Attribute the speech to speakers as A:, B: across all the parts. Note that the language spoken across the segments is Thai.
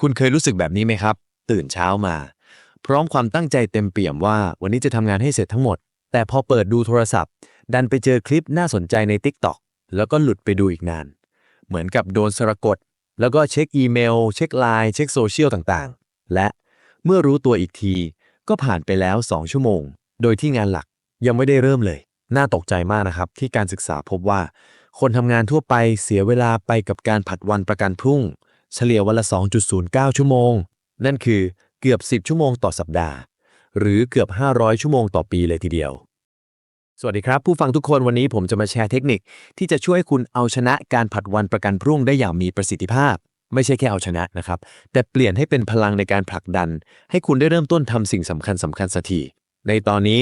A: คุณเคยรู้สึกแบบนี้ไหมครับ ตื่นเช้ามา พร้อมความตั้งใจเต็มเปี่ยมว่าวันนี้จะทำงานให้เสร็จทั้งหมด แต่พอเปิดดูโทรศัพท์ ดันไปเจอคลิปน่าสนใจใน TikTok แล้วก็หลุดไปดูอีกนาน เหมือนกับโดนสะกด แล้วก็เช็คอีเมล เช็คไลน์เช็คโซเชียลต่างๆ และเมื่อรู้ตัวอีกที ก็ผ่านไปแล้ว2ชั่วโมง โดยที่งานหลักยังไม่ได้เริ่มเลย น่าตกใจมากนะครับ ที่การศึกษาพบว่า คนทำงานทั่วไปเสียเวลาไปกับการผัดวันประกันพรุ่ง เฉลี่ยวันละ 2.09 ชั่วโมง นั่นคือเกือบ 10 ชั่วโมงต่อสัปดาห์ หรือเกือบ 500 ชั่วโมงต่อปีเลยทีเดียว สวัสดีครับ ผู้ฟังทุกคนวันนี้ผมจะมาแชร์เทคนิค ที่จะช่วยคุณเอาชนะการผัดวันประกันพรุ่งได้อย่างมีประสิทธิภาพ ไม่ใช่แค่เอาชนะนะครับ แต่เปลี่ยนให้เป็นพลังในการผลักดัน ให้คุณได้เริ่มต้นทำสิ่งสำคัญสำคัญสักทีในตอนนี้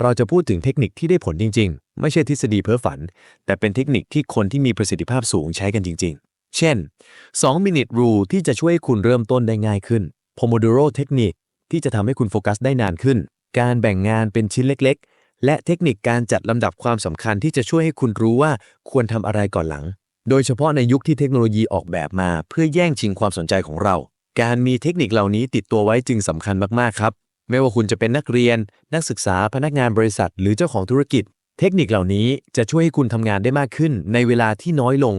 A: เราจะพูดถึงเทคนิคที่ได้ผลจริง ๆ ไม่ใช่ทฤษฎีเพ้อฝัน แต่เป็นเทคนิคที่คนที่มีประสิทธิภาพสูงใช้กันจริงๆ เช่น 2 minute rule ที่จะช่วยให้คุณเริ่มต้นได้ง่ายขึ้น Pomodoro เทคนิคที่จะทำให้คุณโฟกัสได้นานขึ้น การแบ่งงานเป็นชิ้นเล็กๆ และเทคนิคการจัดลำดับความสำคัญที่จะช่วยให้คุณรู้ว่าควรทำอะไรก่อนหลัง โดยเฉพาะในยุคที่เทคโนโลยีออกแบบมา เพื่อแย่งชิงความสนใจของเรา การมีเทคนิคเหล่านี้ติดตัวไว้จึงสำคัญมากๆครับ ไม่ว่าคุณจะเป็นนักเรียน นักศึกษาพนักงานบริษัท หรือเจ้าของธุรกิจ เทคนิคเหล่านี้จะช่วยให้คุณทำงานได้มากขึ้นในเวลาที่น้อยลง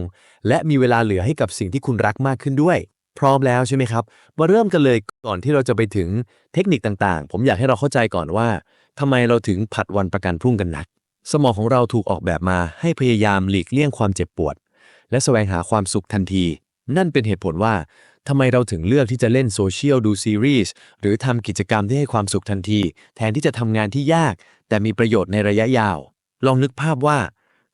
A: และมีเวลาเหลือให้กับสิ่งที่คุณรักมากขึ้นด้วย พร้อมแล้วใช่ไหมครับ มาเริ่มกันเลยก่อนที่เราจะไปถึงเทคนิคต่างๆ ผมอยากให้เราเข้าใจก่อนว่าทำไมเราถึงผัดวันประกันพรุ่งกันนัก สมองของเราถูกออกแบบมาให้พยายามหลีกเลี่ยงความเจ็บปวด และแสวงหาความสุขทันที นั่นเป็นเหตุผลว่าทำไมเราถึงเลือกที่จะเล่นโซเชียลดูซีรีส์หรือทำกิจกรรมที่ให้ความสุขทันที แทนที่จะทำงานที่ยาก แต่มีประโยชน์ในระยะยาว ลองนึกภาพว่า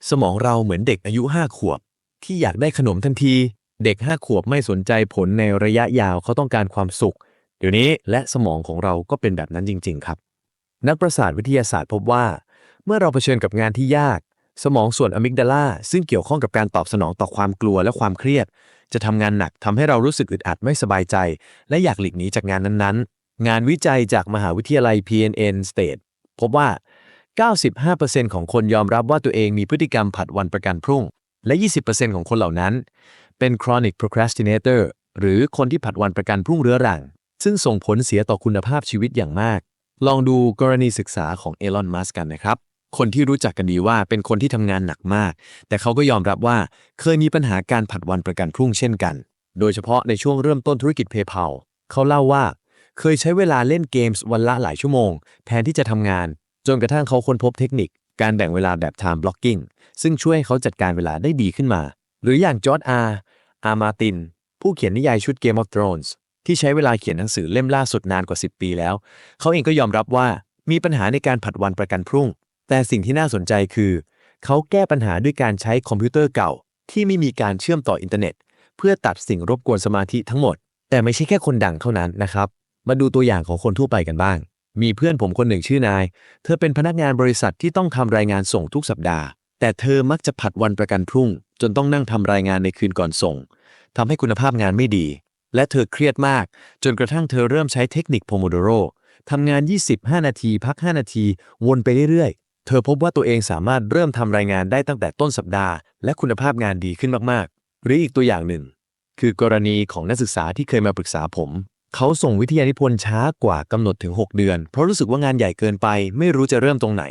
A: สมองเราเหมือนเด็กอายุ5ขวบ ที่อยากได้ขนมทันที เด็ก5ขวบไม่สนใจผลในระยะยาวเขาต้องการความสุข เดี๋ยวนี้และสมองของเราก็เป็นแบบนั้นจริง ๆ ครับ นักประสาทวิทยาศาสตร์พบว่า เมื่อเราเผชิญกับงานที่ยาก สมองส่วนอะมิกดาลาซึ่งเกี่ยวข้องกับการตอบสนองต่อความกลัวและความเครียด จะทำงานหนักทำให้เรารู้สึกอึดอัดไม่สบายใจ และอยากหลีกหนีจากงานนั้นๆ งานวิจัยจากมหาวิทยาลัย PNN State พบว่า 95%ของคนยอมรับว่าตัวเองมีพฤติกรรมผัดวันประกันพรุ่ง และ 20%ของคนเหล่านั้น เป็น chronic procrastinator หรือคนที่ผัดวันประกันพรุ่งเรื้อรัง ซึ่งส่งผลเสียต่อคุณภาพชีวิตอย่างมาก ลองดูกรณีศึกษาของเอลอน มัสก์กันนะครับ คนที่รู้จักกันดีว่าเป็นคนที่ทำงานหนักมาก แต่เขาก็ยอมรับว่าเคยมีปัญหาการผัดวันประกันพรุ่งเช่นกัน โดยเฉพาะในช่วงเริ่มต้นธุรกิจ PayPal เขาเล่าว่า เคยใช้เวลาเล่นเกมส์วันละหลายชั่วโมง แทนที่จะทำงาน จนกระทั่งเขาค้นพบเทคนิค การแบ่งเวลาแบบ time blocking ซึ่งช่วยให้เขาจัดการเวลาได้ดีขึ้นมา หรืออย่างจอร์ดอาร์อามาติน ผู้เขียนนิยายชุด Game of Thrones ที่ใช้เวลาเขียนหนังสือเล่มล่าสุดนานกว่า 10 ปีแล้ว เขาเองก็ยอมรับว่ามีปัญหาในการผัดวันประกันพรุ่ง แต่สิ่งที่น่าสนใจคือ เขาแก้ปัญหาด้วยการใช้คอมพิวเตอร์เก่า ที่ไม่มีการเชื่อมต่ออินเทอร์เน็ต เพื่อตัดสิ่งรบกวนสมาธิทั้งหมด แต่ไม่ใช่แค่คนดังเท่านั้นนะครับ มาดูตัวอย่างของคนทั่วไปกันบ้าง มีเพื่อนผมคนหนึ่งชื่อนาย เธอเป็นพนักงานบริษัทที่ต้องทำรายงานส่งทุกสัปดาห์ แต่เธอมักจะผัดวันประกันพรุ่ง จนต้องนั่งทำรายงานในคืนก่อนส่งทำให้คุณภาพงานไม่ดี และเธอเครียดมาก จนกระทั่งเธอเริ่มใช้เทคนิค Pomodoro ทำงาน 25 นาที พัก 5 นาที วนไปเรื่อยๆ เธอพบว่าตัวเองสามารถเริ่มทำรายงานได้ตั้งแต่ต้นสัปดาห์ และคุณภาพงานดีขึ้นมากๆ หรืออีกตัวอย่างหนึ่ง คือกรณีของนักศึกษาที่เคยมาปรึกษาผม เขาส่งวิทยานิพนธ์ช้ากว่ากำหนดถึง 6 เดือน เพราะรู้สึกว่างานใหญ่เกินไป ไม่รู้จะเริ่มตรงไหน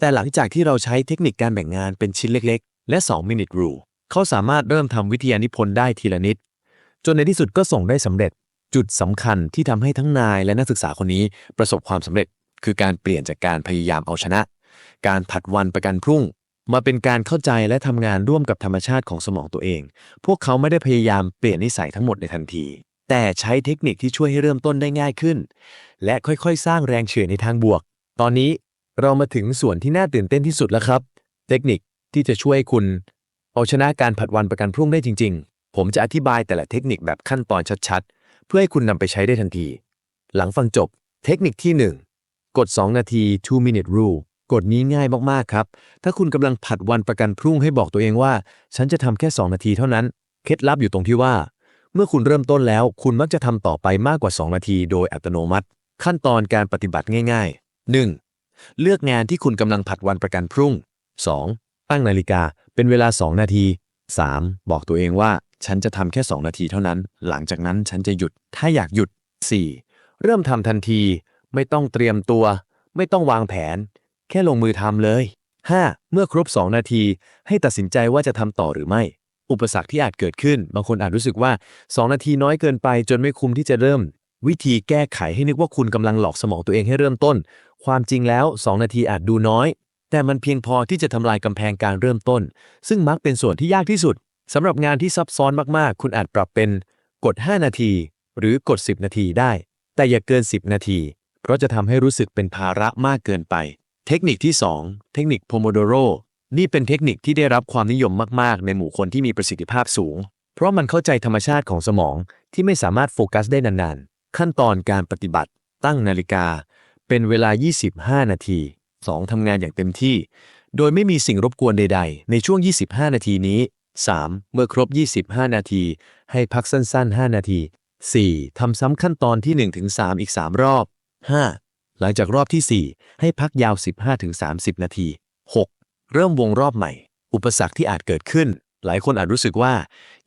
A: แต่หลังจากที่เราใช้เทคนิคการแบ่งงานเป็นชิ้นเล็ก ๆ และ 2 minute rule เขาสามารถเริ่มทำวิทยานิพนธ์ได้ทีละนิด จนในที่สุดก็ส่งได้สำเร็จ จุดสำคัญที่ทำให้ทั้งนายและนักศึกษาคนนี้ประสบความสำเร็จ คือการเปลี่ยนจากการพยายามเอาชนะ การผัดวันประกันพรุ่ง มาเป็นการเข้าใจและทำงานร่วมกับธรรมชาติของสมองตัวเอง พวกเขาไม่ได้พยายามเปลี่ยนนิสัยทั้งหมดในทันที แต่ใช้เทคนิคที่ช่วยให้เริ่มต้นได้ง่ายขึ้น และค่อยๆ สร้างแรงเฉื่อยในทางบวก ตอนนี้เรามาถึงส่วนที่น่าตื่นเต้นที่สุดแล้วครับ เทคนิคที่จะช่วยให้คุณ เอาชนะการผัดวันประกันพรุ่งได้จริง ๆ ผมจะอธิบายแต่ละเทคนิคแบบขั้นตอนชัดๆ เพื่อให้คุณนำไปใช้ได้ทันที หลังฟังจบ เทคนิคที่ 1 กด 2 นาที2 minute rule กฎนี้ง่ายมากๆครับ ถ้าคุณกำลังผัดวันประกันพรุ่งให้บอกตัวเองว่า ฉันจะทำแค่ 2 นาทีเท่านั้น เคล็ดลับอยู่ตรงที่ว่า เมื่อคุณเริ่มต้นแล้ว คุณมักจะทำต่อไปมากกว่า 2 นาที โดยอัตโนมัติ ขั้นตอนการปฏิบัติง่าย ๆ 1. เลือกงานที่คุณกำลังผัดวันประกันพรุ่ง 2. ตั้งนาฬิกาเป็นเวลา 2 นาที 3. บอกตัวเองว่า ฉันจะทำแค่ 2 นาทีเท่านั้น หลังจากนั้นฉันจะหยุด ถ้าอยากหยุด 4. เริ่มทำทันที ไม่ต้องเตรียมตัว ไม่ต้องวางแผน แค่ลงมือทำเลย 5. เมื่อครบ 2 นาที ให้ตัดสินใจว่าจะทำต่อหรือไม่ อุปสรรคที่อาจเกิดขึ้น บางคนอาจรู้สึกว่า 2 นาทีน้อยเกินไป จนไม่คุ้มที่จะเริ่ม วิธีแก้ไขให้นึกว่าคุณกำลังหลอกสมองตัวเองให้เริ่มต้น ความจริงแล้ว 2 นาทีอาจดูน้อย แต่มันเพียงพอที่จะทำลายกำแพงการเริ่มต้น ซึ่งมักเป็นส่วนที่ยากที่สุดสำหรับงานที่ซับซ้อนมากๆ คุณอาจปรับเป็นกด 5 นาที หรือกด 10 นาทีได้ แต่อย่าเกิน 10 นาที เพราะจะทำให้รู้สึกเป็นภาระมากเกินไป เทคนิคที่ 2 เทคนิคโพโมโดโร นี่เป็นเทคนิคที่ได้รับความนิยมมาก ๆ ในหมู่คนที่มีประสิทธิภาพสูง เพราะมันเข้าใจธรรมชาติของสมองที่ไม่สามารถโฟกัสได้นานๆ ขั้นตอนการปฏิบัติ ตั้งนาฬิกา เป็นเวลา 25 นาที 2. ทำงานอย่างเต็มที่ โดยไม่มีสิ่งรบกวนใด ๆ ในช่วง 25 นาทีนี้ 3. เมื่อครบ 25 นาที ให้พักสั้น ๆ 5 นาที 4. ทำซ้ำขั้นตอนที่ 1-3 อีก 3 รอบ 5. หลังจากรอบที่ 4 ให้พักยาว 15-30 นาที 6. เริ่มวงรอบใหม่ อุปสรรคที่อาจเกิดขึ้น หลายคนอาจรู้สึกว่า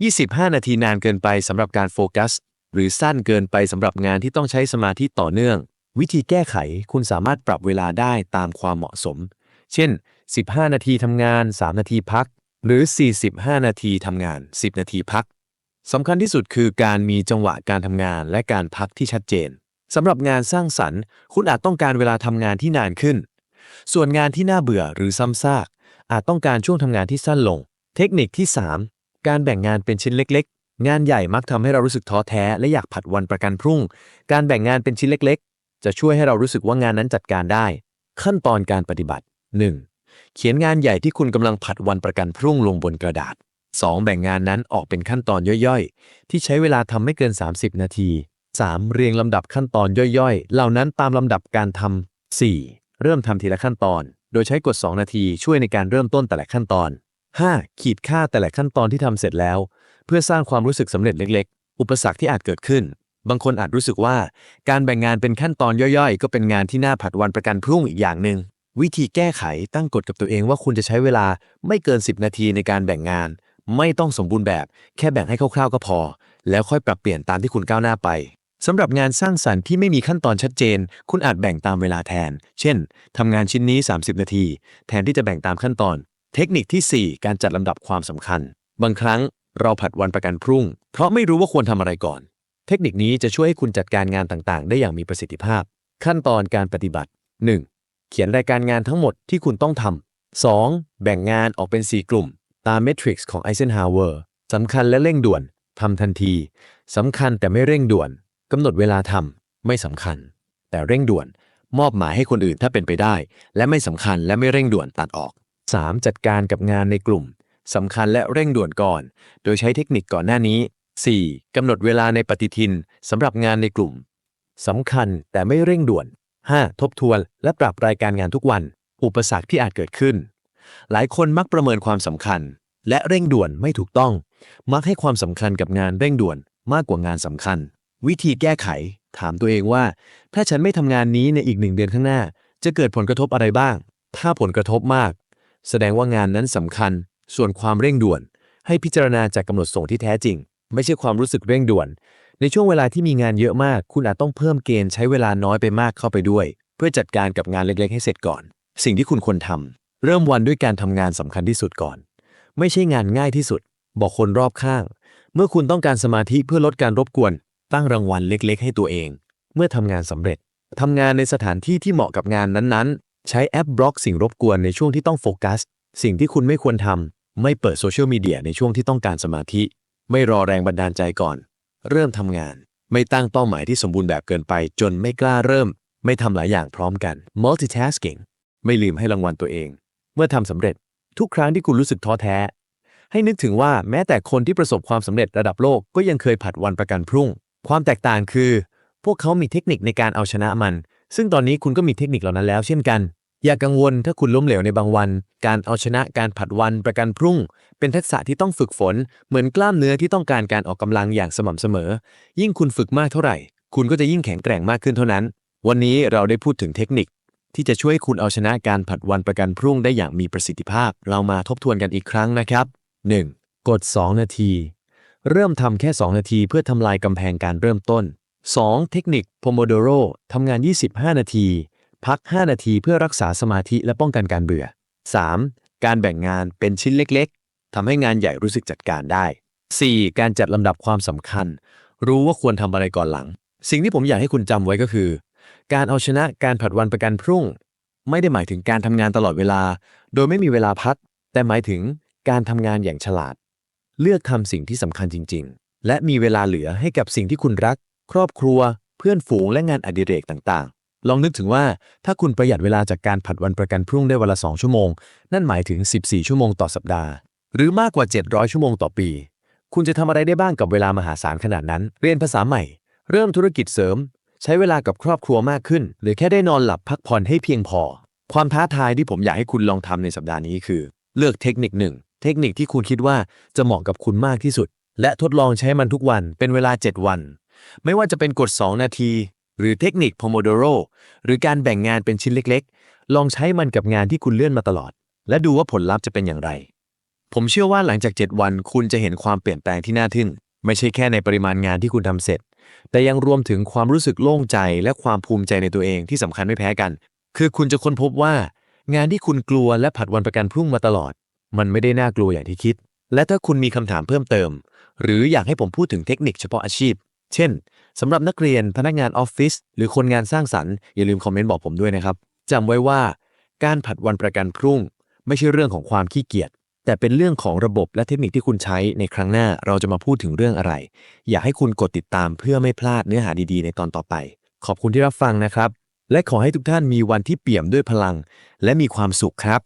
A: 25 นาทีนานเกินไปสำหรับการโฟกัส หรือสั้นเกินไปสำหรับงานที่ต้องใช้สมาธิต่อเนื่อง วิธีแก้ไขคุณสามารถปรับเวลาได้ตามความเหมาะสม เช่น 15 นาทีทำงาน 3 นาทีพัก หรือ 45 นาทีทำงาน 10 นาทีพักสำคัญที่สุดคือการมีจังหวะการทำงานและการพักที่ชัดเจนสำหรับงานสร้างสรรค์ คุณอาจต้องการเวลาทำงานที่นานขึ้น ส่วนงานที่น่าเบื่อหรือซ้ำซาก อาจต้องการช่วงทำงานที่สั้นลง เทคนิคที่ 3 การแบ่งงานเป็นชิ้นเล็ก ๆ งานใหญ่มักทำให้เรารู้สึกท้อแท้และอยากผัดวันประกันพรุ่ง การแบ่งงานเป็นชิ้นเล็ก ๆ จะช่วยให้เรารู้สึกว่างานนั้นจัดการได้ ขั้นตอนการปฏิบัติ 1. เขียนงานใหญ่ที่คุณกำลังผัดวันประกันพรุ่งลงบนกระดาษ 2. แบ่งงานนั้นออกเป็นขั้นตอนย่อยๆ ที่ใช้เวลาทำไม่เกิน 30 นาที 3. เรียงลำดับขั้นตอนย่อยๆ เหล่านั้นตามลำดับการทำ 4. เริ่มทำทีละขั้นตอน โดยใช้กด 2 นาทีช่วยในการเริ่มต้นแต่ละขั้นตอน 5. ขีดค่าแต่ละขั้นตอนที่ทำเสร็จแล้ว เพื่อสร้างความรู้สึกสำเร็จเล็ก ๆ อุปสรรคที่อาจเกิดขึ้น บางคนอาจรู้สึกว่า การแบ่งงานเป็นขั้นตอนย่อยๆ ก็เป็นงานที่น่าผัดวันประกันพรุ่งอีกอย่างหนึ่งวิธีแก้ไขตั้งกฎกับตัวเองว่าคุณจะใช้เวลาไม่เกิน 10 นาทีในการแบ่งงาน ไม่ต้องสมบูรณ์แบบ แค่แบ่งให้คร่าวๆก็พอ แล้วค่อยปรับเปลี่ยนตามที่คุณก้าวหน้าไป สำหรับงานสร้างสรรค์ที่ไม่มีขั้นตอนชัดเจน คุณอาจแบ่งตามเวลาแทน เช่น ทำงานชิ้นนี้ 30 นาที แทนที่จะแบ่งตามขั้นตอน เทคนิคที่ 4 การจัดลำดับความสำคัญ บางครั้งเราผัดวันประกันพรุ่ง เพราะไม่รู้ว่าควรทำอะไรก่อน เทคนิคนี้จะช่วยให้คุณจัดการงานต่างๆ ได้อย่างมีประสิทธิภาพ ขั้นตอนการปฏิบัติ 1. เขียนรายการงานทั้งหมดที่คุณต้องทำ 2. แบ่งงานออกเป็น 4 กลุ่ม ตามเมทริกซ์ของไอเซนฮาวเวอร์สำคัญและเร่งด่วนทำทันทีสำคัญแต่ไม่เร่งด่วน กำหนดเวลาทำไม่สำคัญ แต่เร่งด่วน มอบหมายให้คนอื่นถ้าเป็นไปได้ และไม่สำคัญและไม่เร่งด่วนตัดออก 3. จัดการกับงานในกลุ่มสำคัญและเร่งด่วนก่อน โดยใช้เทคนิคก่อนหน้านี้ 4. กำหนดเวลาในปฏิทินสำหรับงานในกลุ่มสำคัญแต่ไม่เร่งด่วน 5. ทบทวน และปรับรายการงานทุกวัน อุปสรรคที่อาจเกิดขึ้น หลายคนมักประเมินความสำคัญ และเร่งด่วนไม่ถูกต้อง มักให้ความสำคัญกับงานเร่งด่วนมากกว่างานสำคัญ วิธีแก้ไข ถามตัวเองว่า ถ้าฉันไม่ทำงานนี้ในอีกหนึ่งเดือนข้างหน้า จะเกิดผลกระทบอะไรบ้าง ถ้าผลกระทบมาก แสดงว่างานนั้นสำคัญ ส่วนความเร่งด่วน ให้พิจารณาจากกำหนดส่งที่แท้จริง ไม่ใช่ความรู้สึกเร่งด่วน ในช่วงเวลาที่มีงานเยอะมาก คุณอาจต้องเพิ่มเกณฑ์ใช้เวลาน้อยไปมากเข้าไปด้วย เพื่อจัดการกับงานเล็กๆให้เสร็จก่อน สิ่งที่คุณควรทำเริ่มวันด้วยการทำงานสำคัญที่สุดก่อน ไม่ใช่งานง่ายที่สุด บอกคนรอบข้าง เมื่อคุณต้องการสมาธิเพื่อลดการรบกวน ตั้งรางวัลเล็กๆ ให้ตัวเอง เมื่อทำงานสำเร็จทำงานในสถานที่ที่เหมาะกับงานนั้นๆ ใช้แอปบล็อกสิ่งรบกวนในช่วงที่ต้องโฟกัส สิ่งที่คุณไม่ควรทำไม่เปิดโซเชียลมีเดียในช่วงที่ต้องการสมาธิ ไม่รอแรงบันดาลใจก่อน เริ่มทำงาน ไม่ตั้งเป้าหมายที่สมบูรณ์แบบเกินไป จนไม่กล้าเริ่ม ไม่ทำหลายอย่างพร้อมกัน multitasking ไม่ลืมให้รางวัลตัวเอง เมื่อทำสำเร็จ ทุกครั้งที่คุณรู้สึกท้อแท้ ให้นึกถึงว่าแม้แต่คนที่ประสบความสำเร็จระดับโลกก็ยังเคยผัดวันประกันพรุ่ง ความแตกต่างคือ พวกเขามีเทคนิคในการเอาชนะมัน ซึ่งตอนนี้คุณก็มีเทคนิคเหล่านั้นแล้วเช่นกัน อย่ากังวลถ้าคุณล้มเหลวในบางวัน การเอาชนะการผัดวันประกันพรุ่ง เป็นทักษะที่ต้องฝึกฝน เหมือนกล้ามเนื้อที่ต้องการการออกกำลังอย่างสม่ำเสมอ ยิ่งคุณฝึกมากเท่าไหร่ คุณก็จะยิ่งแข็งแกร่งมากขึ้นเท่านั้น วันนี้เราได้พูดถึงเทคนิค ที่จะช่วยคุณเอาชนะการผัดวันประกันพรุ่งได้อย่างมีประสิทธิภาพ เรามาทบทวนกันอีกครั้งนะครับ 1. กด 2 นาที เริ่มทำแค่ 2 นาทีเพื่อทำลายกำแพงการเริ่มต้น 2. เทคนิค Pomodoro ทำงาน 25 นาที พัก 5 นาทีเพื่อรักษาสมาธิและป้องกันการเบื่อ 3. การแบ่งงานเป็นชิ้นเล็กๆ ทำให้งานใหญ่รู้สึกจัดการได้ 4. การจัดลำดับความสำคัญ รู้ว่าควรทำอะไรก่อนหลัง สิ่งที่ผมอยากให้คุณจำไว้ก็คือ การเอาชนะการผัดวันประกันพรุ่ง ไม่ได้หมายถึงการทำงานตลอดเวลา โดยไม่มีเวลาพัก แต่หมายถึงการทำงานอย่างฉลาด เลือกทำสิ่งที่สำคัญจริง ๆ และมีเวลาเหลือให้กับสิ่งที่คุณรัก ครอบครัว เพื่อนฝูงและงานอดิเรกต่างๆ ลองนึกถึงว่าถ้าคุณประหยัดเวลาจากการผัดวันประกันพรุ่งได้วันละ2ชั่วโมง นั่นหมายถึง 14 ชั่วโมงต่อสัปดาห์ หรือมากกว่า 700 ชั่วโมงต่อปี คุณจะทำอะไรได้บ้างกับเวลามหาศาลขนาดนั้น เรียนภาษาใหม่ เริ่มธุรกิจเสริม ใช้เวลากับครอบครัวมากขึ้น หรือแค่ได้นอนหลับพักผ่อนให้เพียงพอ ความท้าทายที่ผมอยากให้คุณลองทำในสัปดาห์นี้คือ เลือกเทคนิคหนึ่ง เทคนิคที่คุณคิดว่าจะเหมาะกับคุณมากที่สุด และทดลองใช้มันทุกวันเป็นเวลา 7 วัน ไม่ว่าจะเป็นกด 2 นาที หรือเทคนิค Pomodoro หรือการแบ่งงานเป็นชิ้นเล็ก ๆ ลองใช้มันกับงานที่คุณเลื่อนมาตลอด และดูว่าผลลัพธ์จะเป็นอย่างไร ผมเชื่อว่าหลังจาก 7 วัน คุณจะเห็นความเปลี่ยนแปลงที่น่าทึ่ง ไม่ใช่แค่ในปริมาณงานที่คุณทำเสร็จ แต่ยังรวมถึงความรู้สึกโล่งใจและความภูมิใจในตัวเองที่สำคัญไม่แพ้กัน คือคุณจะค้นพบว่างานที่คุณกลัวและผัดวันประกันพรุ่งมาตลอด มันไม่ได้น่ากลัวอย่างที่คิด และถ้าคุณมีคำถามเพิ่มเติม หรืออยากให้ผมพูดถึงเทคนิคเฉพาะอาชีพ เช่นสำหรับนักเรียนพนักงานออฟฟิศหรือคนงานสร้างสรรค์อย่าลืมคอมเมนต์บอกผมด้วยนะครับจำไว้ว่าการผัดวันประกันพรุ่ง ไม่ใช่เรื่องของความขี้เกียจแต่เป็นเรื่องของระบบและเทคนิคที่คุณใช้ในครั้งหน้าเราจะมาพูดถึงเรื่องอะไร อยากให้คุณกดติดตามเพื่อไม่พลาดเนื้อหาดีๆ ในตอนต่อไป ขอบคุณที่รับฟังนะครับ และขอให้ทุกท่านมีวันที่เปี่ยมด้วยพลัง และมีความสุขครับ